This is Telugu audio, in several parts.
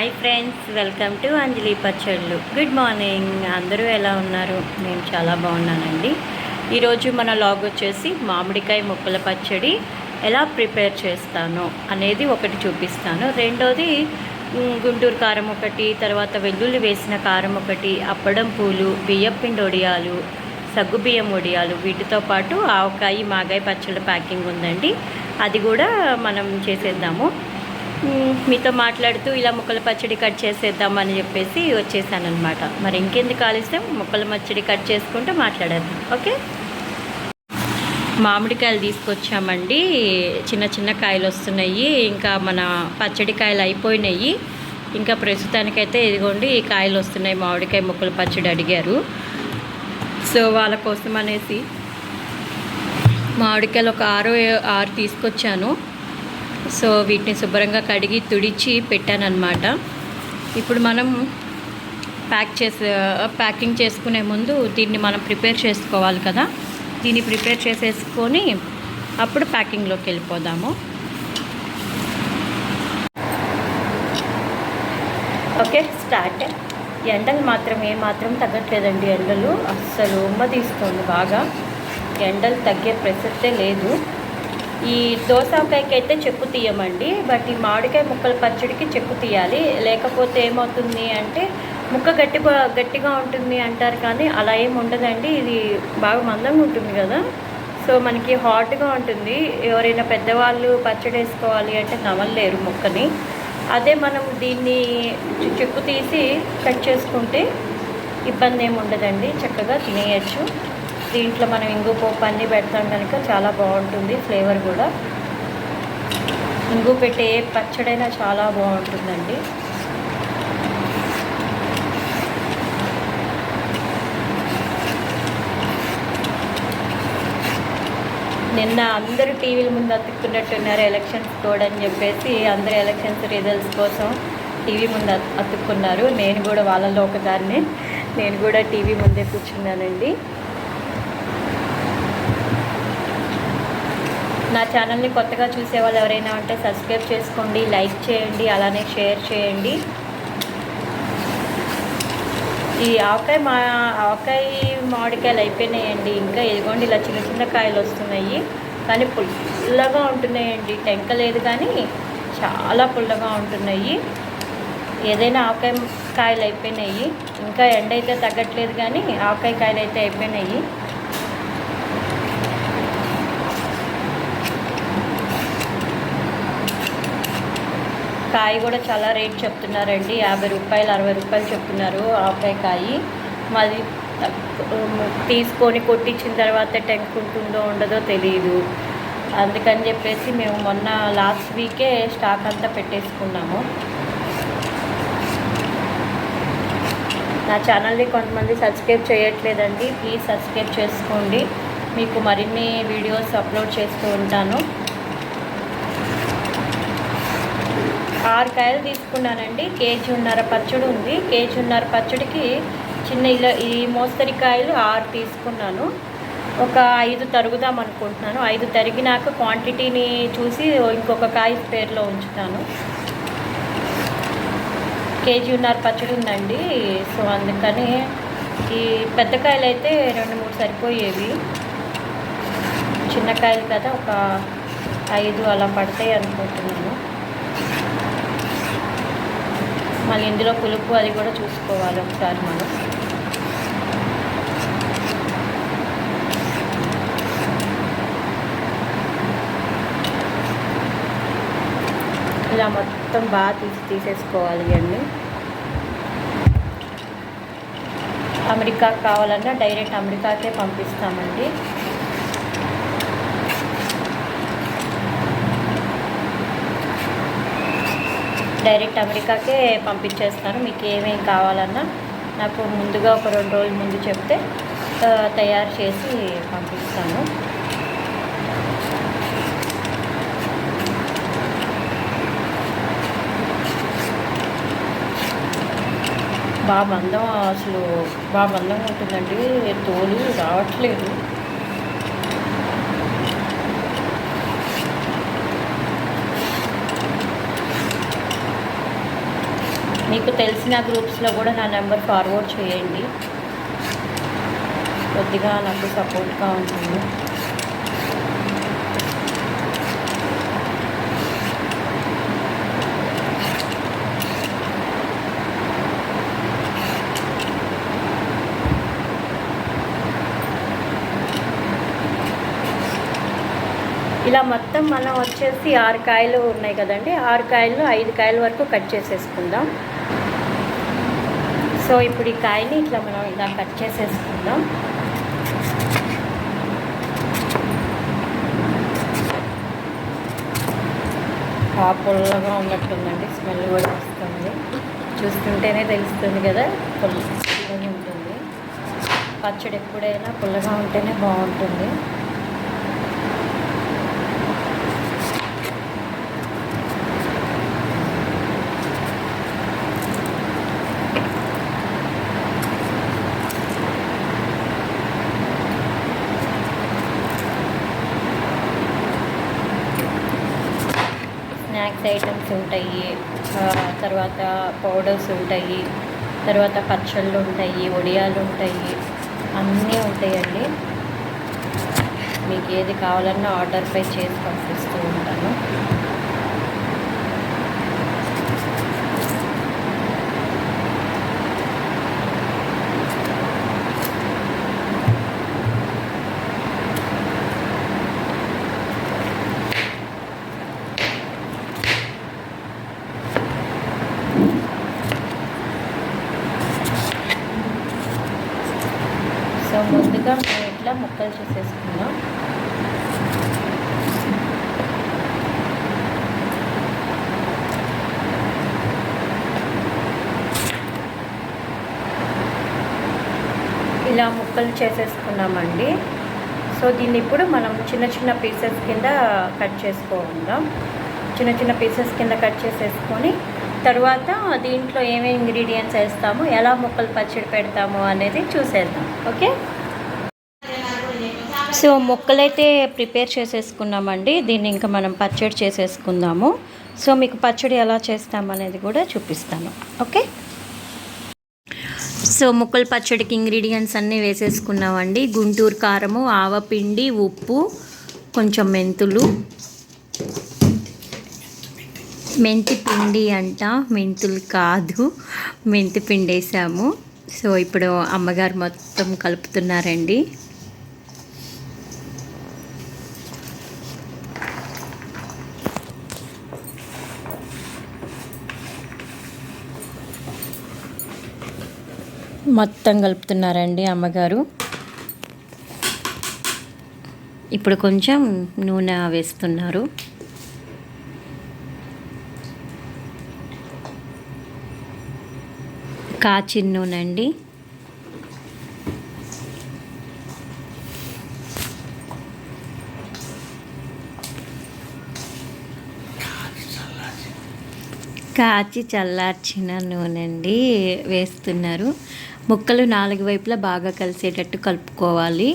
Hi friends welcome to Anjali Pachallu. Good morning. అందరూ ఎలా ఉన్నారు? నేను చాలా బాగున్నానండి. ఈరోజు మన లాగ్ వచ్చేసి మామిడికాయ ముక్కల పచ్చడి ఎలా ప్రిపేర్ చేస్తాను అనేది ఒకటి చూపిస్తాను. రెండోది గుంటూరు కారం ఒకటి తర్వాత వెల్లుల్లి వేసిన కారం ఒకటి అప్పడం పూలు బియ్యపిండి వడియాలు సగ్గుబియ్యం వడియాలు వీటితో పాటు ఆవకాయ మాగాయ పచ్చళ్ళ ప్యాకింగ్ ఉందండి. అది కూడా మనం చేసేద్దాము. మీతో మాట్లాడుతూ ఇలా ముక్కల పచ్చడి కట్ చేసేద్దామని చెప్పేసి వచ్చేసానమాట మరి ఇంకెందుకు ఆలస్యం? ముక్కల పచ్చడి కట్ చేసుకుంటూ మాట్లాడేద్దాం. ఓకే? మామిడికాయలు తీసుకొచ్చామండి. చిన్న చిన్న కాయలు వస్తున్నాయి. ఇంకా మన పచ్చడి కాయలు అయిపోయినాయి. ఇంకా ప్రస్తుతానికైతే ఇదిగోండి ఈ కాయలు వస్తున్నాయి. మామిడికాయ ముక్కలు పచ్చడి అడిగారు. సో వాళ్ళ కోసం అనేసి మామిడికాయలు ఒక ఆరు ఆరు తీసుకొచ్చాను. సో వీటిని శుభ్రంగా కడిగి తుడిచి పెట్టానమాట ఇప్పుడు మనం ప్యాక్ చేసే ప్యాకింగ్ చేసుకునే ముందు దీన్ని మనం ప్రిపేర్ చేసుకోవాలి కదా. దీన్ని ప్రిపేర్ చేసేసుకొని అప్పుడు ప్యాకింగ్లోకి వెళ్ళిపోదాము. Okay start. ఎండలు మాత్రం ఏమాత్రం తగ్గట్లేదండి ఎండలు. అస్సలు ఉమ్మ తీస్తుంది బాగా. ఎండలు తగ్గే ప్రసక్తే లేదు. ఈ దోసకాయకి అయితే చెక్కు తీయమండి బట్ ఈ మామిడికాయ ముక్కల పచ్చడికి చెక్కు తీయాలి. లేకపోతే ఏమవుతుంది అంటే ముక్క గట్టి గట్టిగా ఉంటుంది అంటారు కానీ అలా ఏమి ఉండదండి. ఇది బాగా మందంగా ఉంటుంది కదా. సో మనకి హాట్గా ఉంటుంది. ఎవరైనా పెద్దవాళ్ళు పచ్చడి వేసుకోవాలి అంటే నమలలేరు ముక్కని. అదే మనం దీన్ని చె- చెక్కు తీసి కట్ చేసుకుంటే ఇబ్బంది ఏమి ఉండదండి. చక్కగా తినేయచ్చు. దీంట్లో మనం ఇంగు పోపు అన్నీ పెడతాం కనుక చాలా బాగుంటుంది ఫ్లేవర్ కూడా. ఇంగు పెట్టే ఏ పచ్చడైనా చాలా బాగుంటుందండి. నిన్న అందరూ టీవీల ముందు అతుక్కున్నట్టున్నారు ఎలక్షన్స్ కూడా అని చెప్పేసి. అందరు ఎలక్షన్స్ రిజల్ట్స్ కోసం టీవీ ముందు అతుక్కున్నారు. నేను కూడా వాళ్ళలో ఒకదాన్ని. నేను కూడా టీవీ ముందే కూర్చున్నానండి. నా ఛానల్ని కొత్తగా చూసే వాళ్ళు ఎవరైనా ఉంటే సబ్స్క్రైబ్ చేసుకోండి లైక్ చేయండి అలానే షేర్ చేయండి. ఈ ఆవకాయ మా ఆవకాయ మామిడికాయలు అయిపోయినాయండి. ఇంకా ఇదిగోండి ఇలా చిన్న చిన్న కాయలు వస్తున్నాయి. కానీ పుల్లగా ఉంటున్నాయండి. టెంక లేదు కానీ చాలా పుల్లగా ఉంటున్నాయి. ఏదైనా ఆవకాయ కాయలు అయిపోయినాయి. ఇంకా ఎండ అయితే తగ్గట్లేదు కానీ ఆవకాయ కాయలు అయితే అయిపోయినాయి. కాయ కూడా చాలా రేట్ చెప్తున్నారండి. యాభై రూపాయలు అరవై రూపాయలు చెప్తున్నారు ఆవకాయ కాయ. మరి తీసుకొని కొట్టించిన తర్వాత టెంక్ ఉంటుందో ఉండదో తెలియదు అందుకని చెప్పేసి మేము మొన్న లాస్ట్ వీకే స్టాక్ అంతా పెట్టేసుకున్నాము. నా ఛానల్ని కొంతమంది సబ్స్క్రైబ్ చేయట్లేదండి. ప్లీజ్ సబ్స్క్రైబ్ చేసుకోండి. మీకు మరిన్ని వీడియోస్ అప్లోడ్ చేస్తూ ఉంటాను. ఆరు కాయలు తీసుకున్నానండి. కేజీన్నర పచ్చడి ఉంది. కేజీన్నర పచ్చడికి చిన్న ఇలా ఈ మోస్తరి కాయలు ఆరు తీసుకున్నాను. ఒక ఐదు తరుగుదాం అనుకుంటున్నాను. ఐదు తరిగినాక క్వాంటిటీని చూసి ఇంకొక కాయ స్పేర్లో ఉంచుతాను. కేజీన్నర పచ్చడి ఉందండి. సో అందుకని ఈ పెద్ద కాయలు అయితే రెండు మూడు సరిపోయేవి. చిన్న కాయలు కదా ఒక ఐదు అలా పడతాయి అనుకుంటున్నాను. మళ్ళీ ఇందులో పులుపు అది కూడా చూసుకోవాలి ఒకసారి మనం. ఇలా మొత్తం బాగా తీసి తీసేసుకోవాలి ఇవన్నీ. అమెరికా కావాలన్నా డైరెక్ట్ అమెరికాకే పంపిస్తామండి. డైరెక్ట్ అమెరికాకే పంపించేస్తాను మీకు ఏమేమి కావాలన్నా నాకు ముందుగా ఒక రెండు రోజుల ముందు చెప్తే తయారు చేసి పంపిస్తాను. బాగా మందం అసలు బాగా మందంగా ఉంటుందండి. తోలు రావట్లేదు. మీకు తెలిసిన గ్రూప్స్లో కూడా నా నెంబర్ ఫార్వర్డ్ చేయండి. కొద్దిగా నాకు సపోర్ట్గా ఉంటుంది. ఇలా మొత్తం మనం వచ్చేసి ఆరు కాయలు ఉన్నాయి కదండి. ఆరు కాయలు ఐదు కాయల వరకు కట్ చేసేసుకుందాం. సో ఇప్పుడు ఈ కాయని ఇట్లా మనం ఇలా కట్ చేసేసుకుందాం. ఆ పుల్లగా ఉన్నట్టుందండి స్మెల్ కూడా వస్తుంది. చూస్తుంటేనే తెలుస్తుంది కదా పుల్లగా ఉంటుంది. పచ్చడి ఎప్పుడైనా పుల్లగా ఉంటేనే బాగుంటుంది. స్నాక్స్ ఐటమ్స్ ఉంటాయి. తర్వాత పౌడర్స్ ఉంటాయి. తర్వాత పచ్చళ్ళు ఉంటాయి ఒడియాలు ఉంటాయి. అన్నీ ఉంటాయండి. మీకు ఏది కావాలన్నా ఆర్డర్ పై చేసి పంపిస్తూ ఉంటాను. సో ముందుగా మనం ఇట్లా ముక్కలు చేసేసుకుందాం ఇలా ముక్కలు చేసేసుకున్నామండి. సో దీన్ని ఇప్పుడు మనం చిన్న చిన్న పీసెస్ కింద కట్ చేసుకోకుందాం చిన్న చిన్న పీసెస్ కింద కట్ చేసేసుకొని తర్వాత దీంట్లో ఏమేమి ఇంగ్రీడియంట్స్ వేస్తాము ఎలా ముక్కలు పచ్చడి పెడతాము అనేది చూసేద్దాం. ఓకే? సో ముక్కలైతే ప్రిపేర్ చేసేసుకున్నామండి. దీన్ని ఇంకా మనం పచ్చడి చేసేసుకుందాము. సో మీకు పచ్చడి ఎలా చేస్తామనేది కూడా చూపిస్తాను. ఓకే? సో ముక్కల పచ్చడికి ఇంగ్రీడియంట్స్ అన్నీ వేసేసుకున్నామండి. గుంటూరు కారము ఆవపిండి ఉప్పు కొంచెం మెంతులు మెంతి పిండి అంట మెంతులు కాదు. మెంతి పిండి వేసాము సో ఇప్పుడు అమ్మగారు మొత్తం కలుపుతున్నారండి. మొత్తం కలుపుతున్నారండి అమ్మగారు. ఇప్పుడు కొంచెం నూనె వేస్తున్నారు. కాచిన నూనె అండి కాచి చల్లార్చిన నూనె అండి వేస్తున్నారు. ముక్కలు నాలుగు వైపులా బాగా కలిసేటట్టు కలుపుకోవాలి.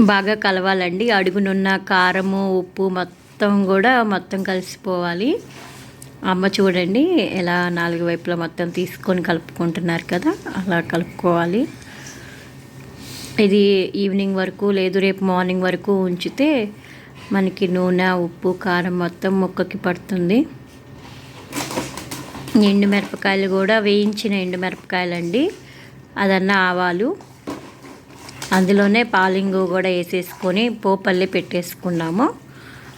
బాగా కలవాలండి. అడుగునున్న కారము ఉప్పు మొత్తం కూడా మొత్తం కలిసిపోవాలి. అమ్మ చూడండి ఎలా నాలుగు వైపులా మొత్తం తీసుకొని కలుపుకుంటున్నారు కదా అలా కలుపుకోవాలి. ఇది ఈవినింగ్ వరకు లేదు రేపు మార్నింగ్ వరకు ఉంచితే మనకి నూనె ఉప్పు కారం మొత్తం ముక్కకి పడుతుంది. ఎండు మిరపకాయలు కూడా వేయించిన ఎండు మిరపకాయలు అండి అదన్న ఆవాలు. అందులోనే పాలింగు కూడా వేసేసుకొని పోపల్లి పెట్టేసుకున్నాము.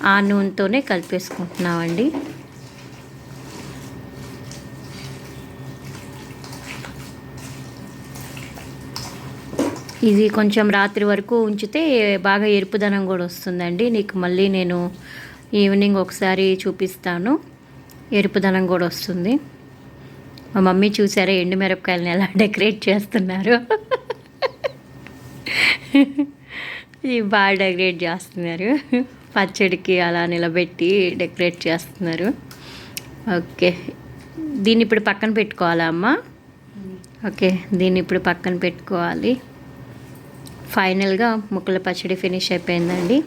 ఆ నూనెతోనే కలిపేసుకుంటున్నామండి. ఇది కొంచెం రాత్రి వరకు ఉంచితే బాగా ఎరుపుదనం కూడా వస్తుందండి. నీకు మళ్ళీ నేను ఈవినింగ్ ఒకసారి చూపిస్తాను. ఎరుపుదనం కూడా వస్తుంది. మా మమ్మీ చూసారా ఎండు మిరపకాయలని ఎలా డెకరేట్ చేస్తున్నారు? ఇవి బాగా డెకరేట్ చేస్తున్నారు. పచ్చడికి అలా నిలబెట్టి డెకరేట్ చేస్తున్నారు. ఓకే. దీన్ని ఇప్పుడు పక్కన పెట్టుకోవాలా అమ్మ? ఓకే. దీన్ని ఇప్పుడు పక్కన పెట్టుకోవాలి. ఫైనల్గా ముక్కల పచ్చడి ఫినిష్ అయిపోయిందండి.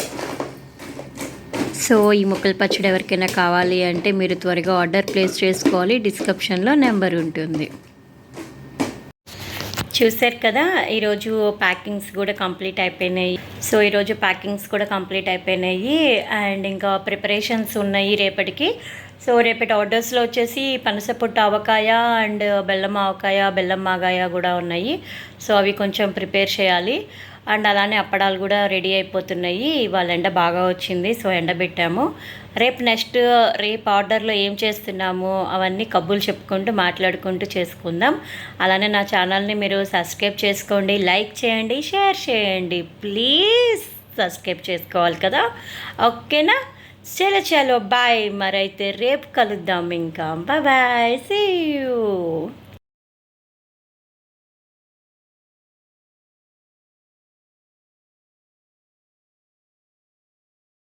సో ఈ ముక్కల పచ్చడి ఎవరికైనా కావాలి అంటే మీరు త్వరగా ఆర్డర్ ప్లేస్ చేసుకోవాలి. డిస్క్రిప్షన్లో నెంబర్ ఉంటుంది. చూశారు కదా ఈరోజు ప్యాకింగ్స్ కూడా కంప్లీట్ అయిపోయినాయి. సో ఈరోజు ప్యాకింగ్స్ కూడా కంప్లీట్ అయిపోయినాయి. అండ్ ఇంకా ప్రిపరేషన్స్ ఉన్నాయి రేపటికి. సో రేపటి ఆర్డర్స్లో వచ్చేసి పనసపొట్టు ఆవకాయ అండ్ బెల్లం ఆవకాయ బెల్లం మాగాయ కూడా ఉన్నాయి. సో అవి కొంచెం ప్రిపేర్ చేయాలి. అండ్ అలానే అప్పడాలు కూడా రెడీ అయిపోతున్నాయి. ఇవాళ ఎండ బాగా వచ్చింది సో ఎండబెట్టాము రేపు నెక్స్ట్ రేపు ఆర్డర్లో ఏం చేస్తున్నాము అవన్నీ కబుర్లు చెప్పుకుంటూ మాట్లాడుకుంటూ చేసుకుందాం. అలానే నా ఛానల్ని మీరు సబ్స్క్రైబ్ చేసుకోండి లైక్ చేయండి షేర్ చేయండి. ప్లీజ్ సబ్స్క్రైబ్ చేసుకోవాలి కదా. ఓకేనా? చలో చలో బాయ్. మరైతే రేపు కలుద్దాం ఇంకా. Bye bye. See you